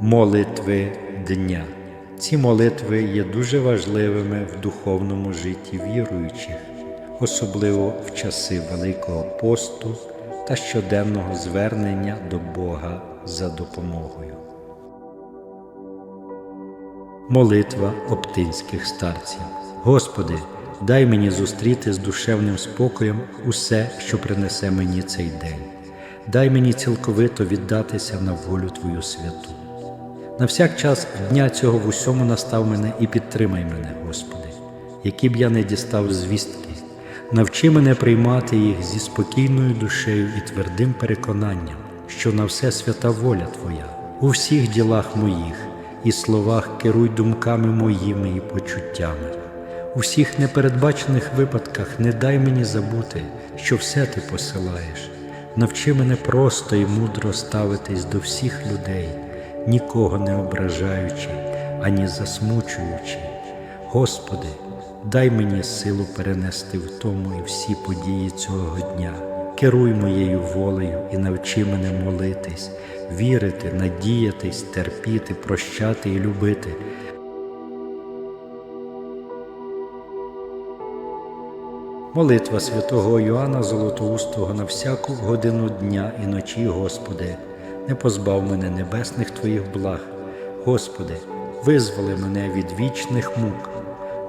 Молитви дня. Ці молитви є дуже важливими в духовному житті віруючих, особливо в часи Великого посту та щоденного звернення до Бога за допомогою. Молитва оптинських старців. Господи, дай мені зустріти з душевним спокоєм усе, що принесе мені цей день. Дай мені цілковито віддатися на волю Твою святу. На всяк час дня цього в усьому настав мене і підтримай мене, Господи, які б я не дістав звістки, навчи мене приймати їх зі спокійною душею і твердим переконанням, що на все свята воля Твоя, у всіх ділах моїх і словах керуй думками моїми і почуттями. У всіх непередбачених випадках не дай мені забути, що все ти посилаєш. Навчи мене просто і мудро ставитись до всіх людей, нікого не ображаючи, ані засмучуючи. Господи, дай мені силу перенести в тому і всі події цього дня. Керуй моєю волею і навчи мене молитись, вірити, надіятись, терпіти, прощати і любити. Молитва святого Йоанна Золотоустого на всяку годину дня і ночі, Господи, не позбав мене небесних Твоїх благ. Господи, визволи мене від вічних мук.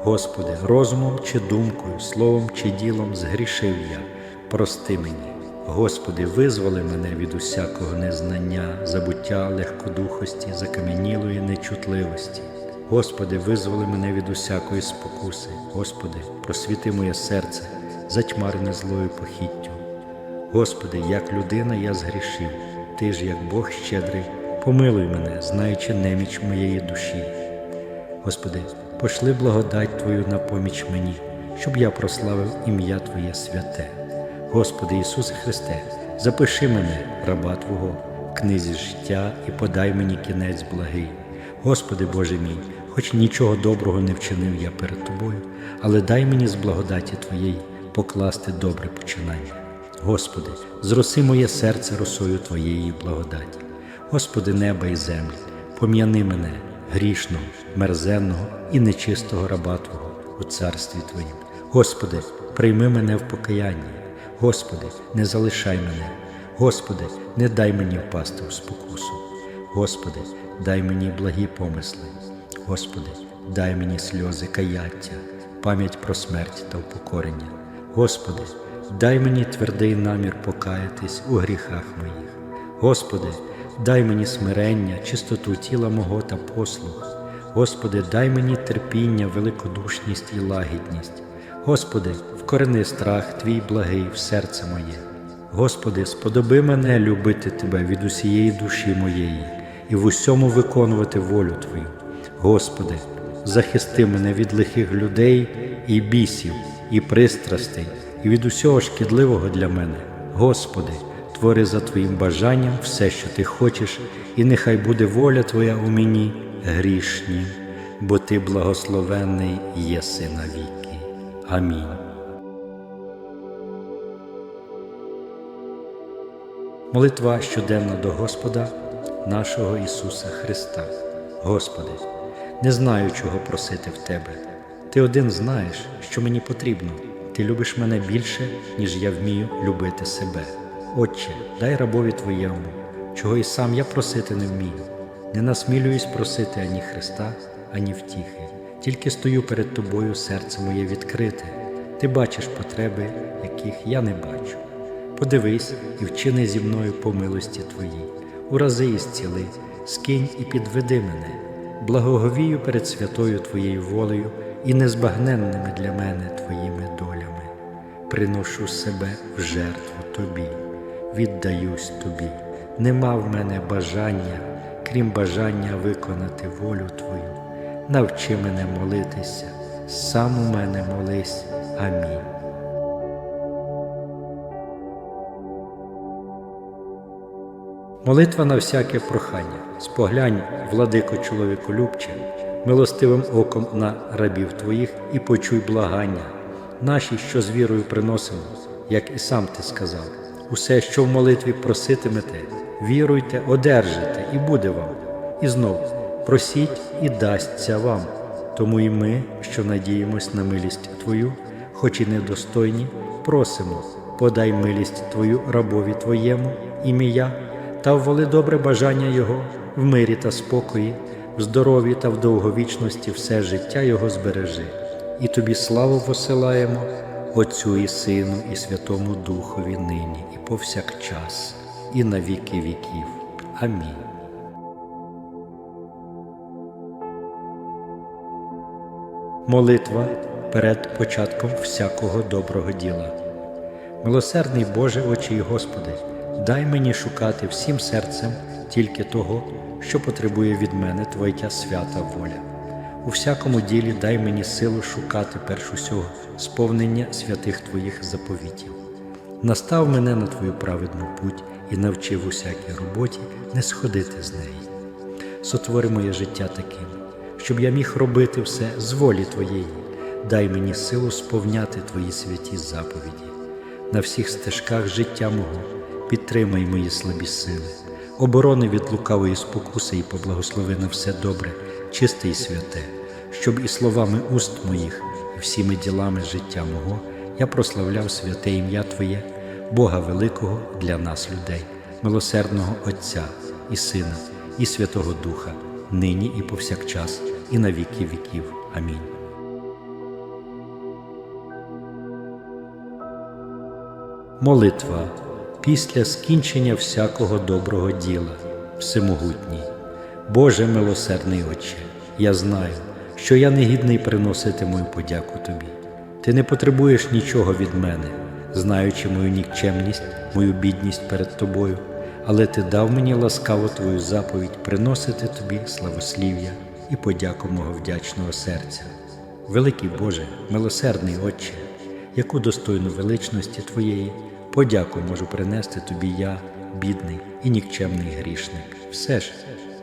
Господи, розумом чи думкою, словом чи ділом згрішив я, прости мені. Господи, визволи мене від усякого незнання, забуття, легкодухості, закам'янілої нечутливості. Господи, визволи мене від усякої спокуси. Господи, просвіти моє серце, затьмарене злою похіттю. Господи, як людина я згрішив, Ти ж, як Бог щедрий, помилуй мене, знаючи неміч моєї душі. Господи, пошли благодать Твою на поміч мені, щоб я прославив ім'я Твоє святе. Господи Ісусе Христе, запиши мене, раба Твого, в книзі життя і подай мені кінець благий. Господи Боже мій, хоч нічого доброго не вчинив я перед Тобою, але дай мені з благодаті Твоєї покласти добре починання. Господи, зроси моє серце росою Твоєї благодаті. Господи, неба і землі, пом'яни мене, грішного, мерзенного і нечистого раба Твого у царстві Твоїм. Господи, прийми мене в покаянні. Господи, не залишай мене. Господи, не дай мені впасти в спокусу. Господи, дай мені благі помисли. Господи, дай мені сльози каяття, пам'ять про смерть та упокорення. Господи, дай мені твердий намір покаятись у гріхах моїх. Господи, дай мені смирення, чистоту тіла мого та послух. Господи, дай мені терпіння, великодушність і лагідність. Господи, вкорени страх Твій благий в серце моє. Господи, сподоби мене любити Тебе від усієї душі моєї і в усьому виконувати волю Твою. Господи, захисти мене від лихих людей і бісів, і пристрастей, і від усього шкідливого для мене. Господи, твори за Твоїм бажанням все, що Ти хочеш, і нехай буде воля Твоя у мені грішнім, бо Ти благословенний єси навіки. Амінь. Молитва щоденна до Господа нашого Ісуса Христа. Господи, не знаю, чого просити в Тебе. Ти один знаєш, що мені потрібно. Ти любиш мене більше, ніж я вмію любити себе. Отче, дай рабові Твоєму, чого і сам я просити не вмію. Не насмілююсь просити ані Христа, ані втіхи. Тільки стою перед Тобою, серце моє відкрите. Ти бачиш потреби, яких я не бачу. Подивись і вчини зі мною по милості Твоїй, урази і зціли, скинь і підведи мене, благоговію перед святою Твоєю волею і незбагненними для мене Твоїми. Приношу себе в жертву Тобі, віддаюсь Тобі, нема в мене бажання, крім бажання виконати волю Твою. Навчи мене молитися, сам у мене молись. Амінь. Молитва на всяке прохання. Споглянь, владико чоловіку любче, милостивим оком на рабів твоїх і почуй благання, наші, що з вірою приносимо, як і сам ти сказав. Усе, що в молитві проситимете, віруйте, одержите, і буде вам. І знов просіть і дасться вам. Тому і ми, що надіємось на милість Твою, хоч і недостойні, просимо, подай милість Твою рабові Твоєму, ім'я, та вволи добре бажання Його в мирі та спокої, в здоров'ї та в довговічності все життя Його збережи. І тобі славу посилаємо, Отцю і Сину, і Святому Духові нині, і повсякчас, і на віки віків. Амінь. Молитва перед початком всякого доброго діла. Милосердний Боже, очі й Господи, дай мені шукати всім серцем тільки того, що потребує від мене Твоя свята воля. У всякому ділі дай мені силу шукати перш усього сповнення святих Твоїх заповітів. Настав мене на Твою праведну путь і навчив усякій роботі не сходити з неї. Сотвори моє життя таким, щоб я міг робити все з волі Твоєї, дай мені силу сповняти Твої святі заповіді. На всіх стежках життя мого підтримай мої слабі сили, оборони від лукавої спокуси і поблагослови на все добре, чисте і святе, щоб і словами уст моїх, і всіми ділами життя мого я прославляв святе ім'я Твоє, Бога Великого для нас, людей, милосердного Отця і Сина, і Святого Духа, нині і повсякчас, і на віки віків. Амінь. Молитва після скінчення всякого доброго діла, всемогутній. Боже милосердний Отче, я знаю, що я негідний приносити мою подяку Тобі. Ти не потребуєш нічого від мене, знаючи мою нікчемність, мою бідність перед Тобою, але Ти дав мені ласкаво Твою заповідь приносити Тобі славослів'я і подяку мого вдячного серця. Великий Боже, милосердний Отче, яку достойну величності Твоєї подяку можу принести Тобі я, бідний і нікчемний грішник, все ж,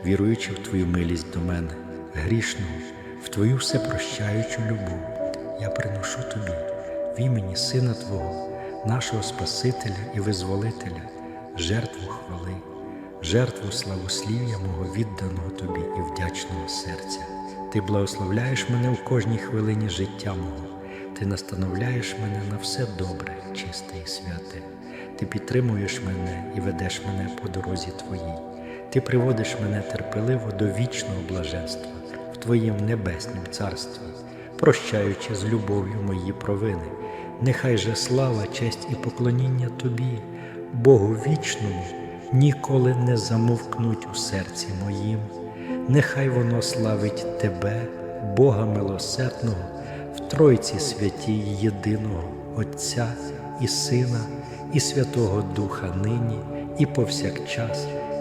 віруючи в Твою милість до мене, грішного, в Твою всепрощаючу любов, я приношу Тобі в імені Сина Твого, нашого Спасителя і Визволителя, жертву хвали, жертву славослів'я мого відданого Тобі і вдячного серця. Ти благословляєш мене в кожній хвилині життя мого. Ти настановляєш мене на все добре, чисте і святе. Ти підтримуєш мене і ведеш мене по дорозі Твоїй. Ти приводиш мене терпеливо до вічного блаженства в Твоїм небеснім царстві, прощаючи з любов'ю мої провини. Нехай же слава, честь і поклоніння Тобі, Богу вічному, ніколи не замовкнуть у серці моїм. Нехай воно славить Тебе, Бога милосердного в Тройці святій єдиного Отця і Сина, і Святого Духа нині, і повсякчас,